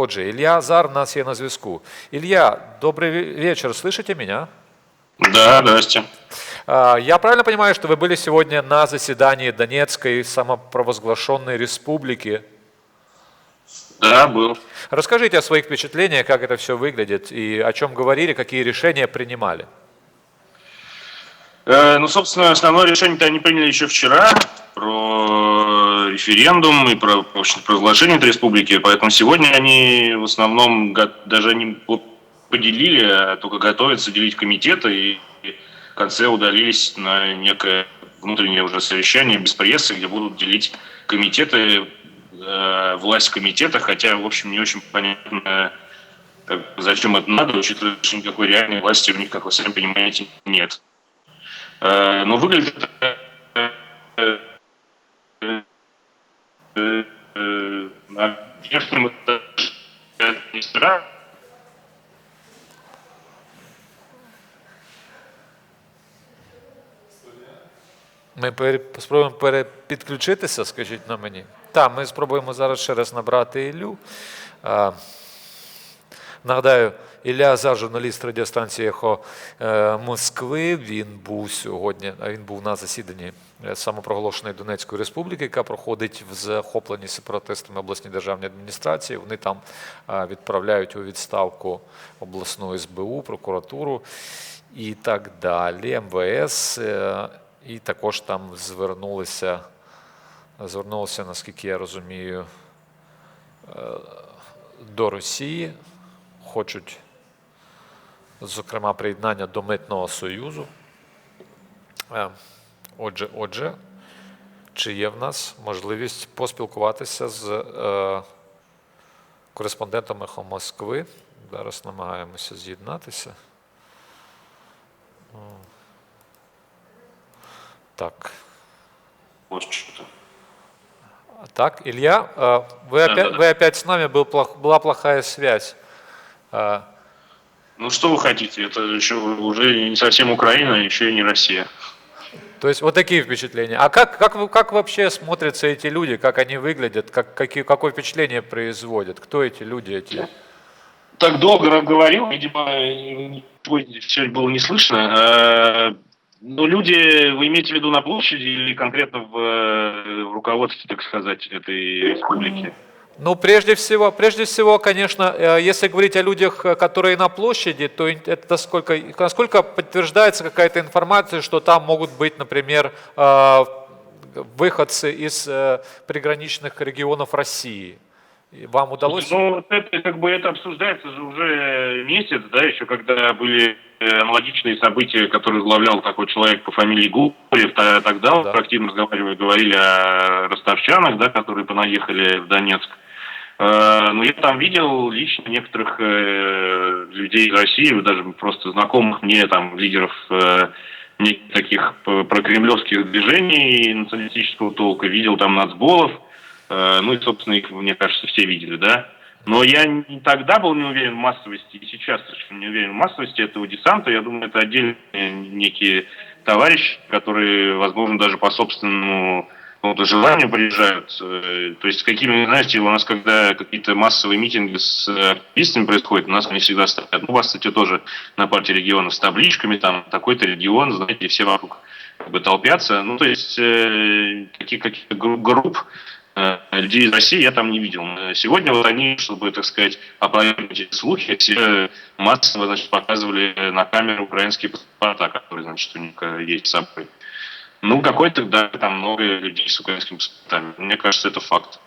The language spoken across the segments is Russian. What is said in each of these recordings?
Отже, Ілля Азар у нас є на зв'язку. Ілля, добрий ве- вечер, слышите меня? Да, здрасте. А, Я правильно понимаю, что вы были сегодня на заседании Донецкой самопровозглашенной республики? Да, был. Расскажите о своих впечатлениях, как это все выглядит и о чем говорили, какие решения принимали. Э, ну, собственно, основное решение-то они приняли еще вчера про референдум и про, провозглашение этой республики, поэтому сегодня они в основном даже не по- поделили, а только готовятся делить комитеты и в конце удалились на некое внутреннее уже совещание без прессы, где будут делить комитеты, э, власть в комитетах, хотя, в общем, не очень понятно, как зачем это надо, учитывая, что никакой реальной власти у них, как вы сами понимаете, нет. Э, Но выглядит это, э, э, э, э, на внешнем этаже администрации Ми пере- спробуємо перепідключитися, скажіть на мені. Так, ми спробуємо зараз ще раз набрати Іллю. Нагадаю, Ілля Азар, журналіст радіостанції Ехо е, Москви. Він був сьогодні, він був на засіданні е, самопроголошеної Донецької республіки, яка проходить в захопленій сепаратистами обласній державній адміністрації. Вони там е, відправляють у відставку обласну СБУ, прокуратуру і так далі, МВС. І також там звернулися, звернулися, наскільки я розумію, до Росії, хочуть, зокрема, приєднання до Митного Союзу. Е, Отже, отже, чи є в нас можливість поспілкуватися з е, кореспондентом «Ехо Москви? Зараз намагаємося з'єднатися. О. Так. вот что-то. Так, Илья, э, вы опять, Да-да-да. вы опять с нами, был плох- была плохая связь. Э, Ну что вы хотите? Это еще уже не совсем Украина, еще и не Россия. То есть вот такие впечатления. А как, как, как вообще смотрятся эти люди, как они выглядят, как, какие, какое впечатление производят? Кто эти люди эти? Так долго говорил, видимо, сегодня было не слышно. Э, Ну, люди, вы имеете в виду на площади или конкретно в, э, в руководстве, так сказать, этой республики? Ну, прежде всего, прежде всего, конечно, э, если говорить о людях, э, которые на площади, то это сколько, насколько подтверждается какая-то информация, что там могут быть, например, э, выходцы из приграничных регионов России. Вам удалось? Ну, вот это как бы это обсуждается же уже месяц, да, еще когда были аналогичные события, которые возглавлял такой человек по фамилии Гурьев, т- тогда Да. активно разговаривали, говорили о ростовчанах, да, которые понаехали в Донецк. Э, Но я там видел лично некоторых э, людей из России, даже просто знакомых мне там лидеров э, таких прокремлевских движений националистического толка, видел там нацболов, Ну и, собственно, их, мне кажется, все видели, да. Но я не тогда был не уверен в массовости, и сейчас совершенно не уверен в массовости этого десанта. Я думаю, это отдельные некие товарищи, которые, возможно, даже по собственному какому-то желанию приезжают. Э, То есть, какими, знаете, у нас, когда какие-то массовые митинги с э, активистами происходят, у нас они всегда стоят. Ну, у вас, кстати, тоже на партии регионов с табличками, там, такой-то регион, знаете, все вокруг как бы толпятся. Ну, то есть, э, таких каких-то гру- групп э, людей из России я там не видел. Сегодня вот они, чтобы, так сказать, опровергнуть эти слухи, все массово, значит, показывали на камеру украинские паспорта, которые, значит, у них есть с собой. Ну, какой-то, да, там много людей с украинскими паспортами. Мне кажется, это факт.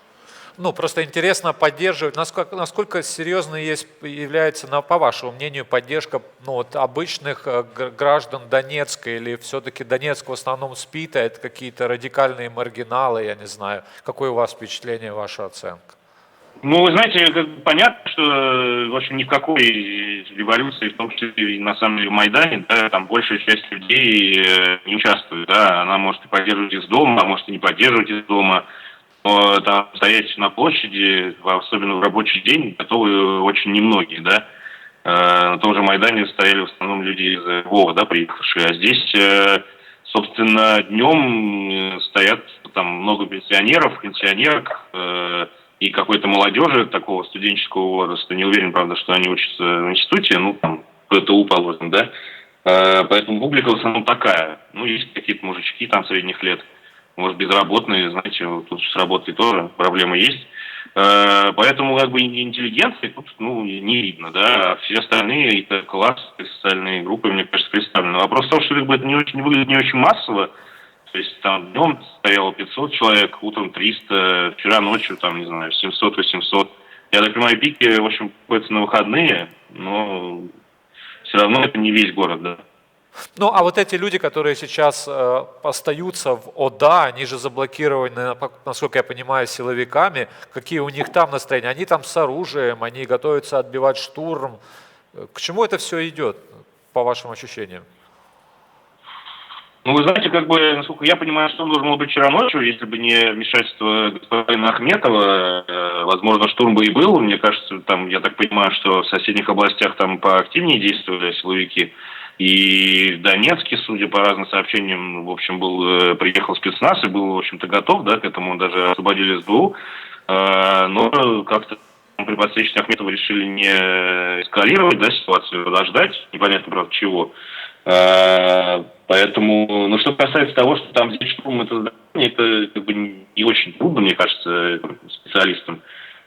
Ну, просто интересно поддерживать, насколько, насколько серьезной есть, является, на, по вашему мнению, поддержка ну, вот, обычных э, граждан Донецка, или все-таки Донецк в основном спит, а это какие-то радикальные маргиналы, я не знаю. Какое у вас впечатление, ваша оценка? Ну, вы знаете, понятно, что, э, в общем, ни в какой революции, в том числе и на самом деле в Майдане, да, там большая часть людей э, не участвует, да, она может и поддерживать из дома, а может и не поддерживать из дома, но там стоять на площади, особенно в рабочий день, готовы очень немногие, да. Э, На том же Майдане стояли в основном люди из Львова, да, приехавшие, а здесь, э, собственно, днем э, стоят там много пенсионеров, пенсионерок, э, и какой-то молодежи такого студенческого возраста. Не уверен, правда, что они учатся в институте, ну, там, ПТУ, положим, да. Э, Поэтому публика в основном такая. Ну, есть какие-то мужички там средних лет, может, безработные, знаете, тут с работой тоже проблемы есть. Э, Поэтому как бы интеллигенции тут ну, не видно, да, а все остальные это классы, социальные группы, мне кажется, представлены. Вопрос в том, что как бы это не очень выглядит не очень массово, то есть там днем стояло 500 человек, утром 300, вчера ночью там, не знаю, 700-800. Я так понимаю, пики, в общем, приходятся на выходные, но все равно это не весь город, да. Ну, а вот эти люди, которые сейчас э, остаются в ОДА, они же заблокированы, насколько я понимаю, силовиками. Какие у них там настроения? Они там с оружием, они готовятся отбивать штурм. К чему это все идет, по вашим ощущениям? Ну, вы знаете, как бы, насколько я понимаю, штурм должен был быть вчера ночью, если бы не вмешательство господина Ахметова, э, возможно, штурм бы и был. Мне кажется, там, я так понимаю, что в соседних областях там поактивнее действовали силовики. И в Донецке, судя по разным сообщениям, в общем, был, э, приехал спецназ и был, в общем-то, готов, да, к этому даже освободили СБУ. Э, Но как-то при подстречке Ахметова решили не эскалировать, да, ситуацию, подождать, непонятно, правда, чего. Э, Поэтому, ну, что касается того, что там здесь штурм это это как бы не очень трудно, мне кажется, специалистам.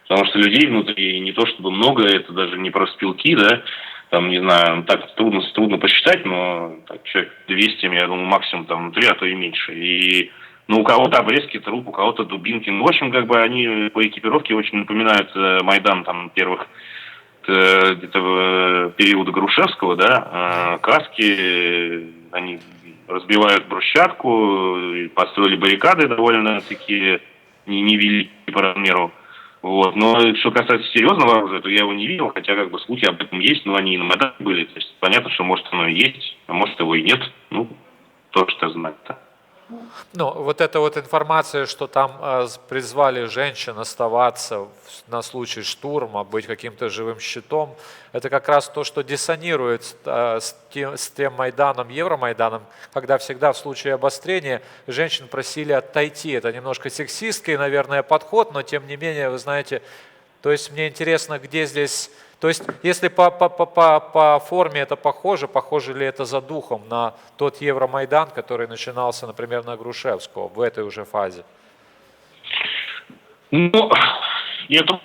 Потому что людей внутри не то чтобы много, это даже не просто спилки, да, там, не знаю, так трудно, трудно посчитать, но так, человек 200, я думаю, максимум там внутри, а то и меньше. И ну, у кого-то обрезки труп, у кого-то дубинки. Ну, в общем, как бы они по экипировке очень напоминают э, Майдан там первых где-то э, периода Грушевского, да, э, каски, э, они разбивают брусчатку, построили баррикады довольно такие не- невеликие по размеру. Вот. Но что касается серьезного оружия, то я его не видел, хотя как бы слухи об этом есть, но они и на Майдане были. То есть понятно, что может оно и есть, а может его и нет. Ну, то, что знать-то. Ну, вот эта вот информация, что там с- призвали женщин оставаться на случай штурма, быть каким-то живым щитом, это как раз то, что диссонирует с, с тем, с тем Майданом, Евромайданом, когда всегда в случае обострения женщин просили отойти. Это немножко сексистский, наверное, подход, но тем не менее, вы знаете, то есть мне интересно, где здесь... То есть если по, по, по, по, форме это похоже, похоже ли это за духом на тот Евромайдан, который начинался, например, на Грушевского в этой уже фазе? Ну, я тут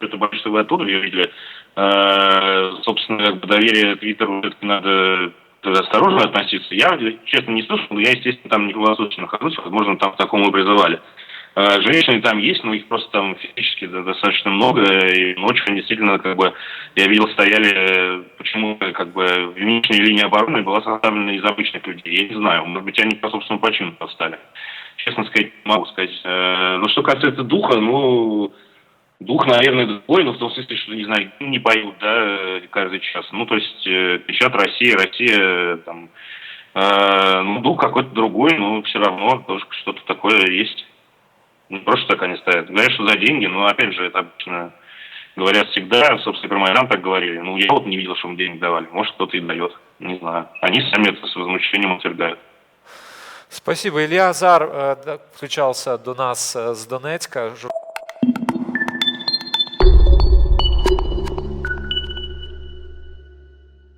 это вы оттуда видели. Э, собственно, доверие Твиттеру надо осторожно относиться. Я, честно, не слышал, но я, естественно, там не круглосуточно нахожусь, возможно, там к такому и призывали. Э, Женщины там есть, но их просто там физически достаточно много, и ночью они действительно, как бы, я видел, стояли, э, почему, как бы, внешняя линия обороны была составлена из обычных людей, я не знаю, может быть, они по собственному почину поставили. Честно сказать, могу сказать. Э, Но что касается духа, ну, Дух, наверное, другой, но в том смысле, что, не знаю, не поют, да, каждый час. Ну, то есть, э, кричат Россия, Россия, э, там, э, ну, дух какой-то другой, но все равно тоже что-то такое есть. Не просто так они стоят. Говорят, что за деньги, но, опять же, это обычно говорят всегда, собственно, про Майдан так говорили. Ну, я вот не видел, что им денег давали. Может, кто-то и дает, не знаю. Они сами это с возмущением утверждают. Спасибо. Илья Азар э, включался до нас э, з Донецька. жур-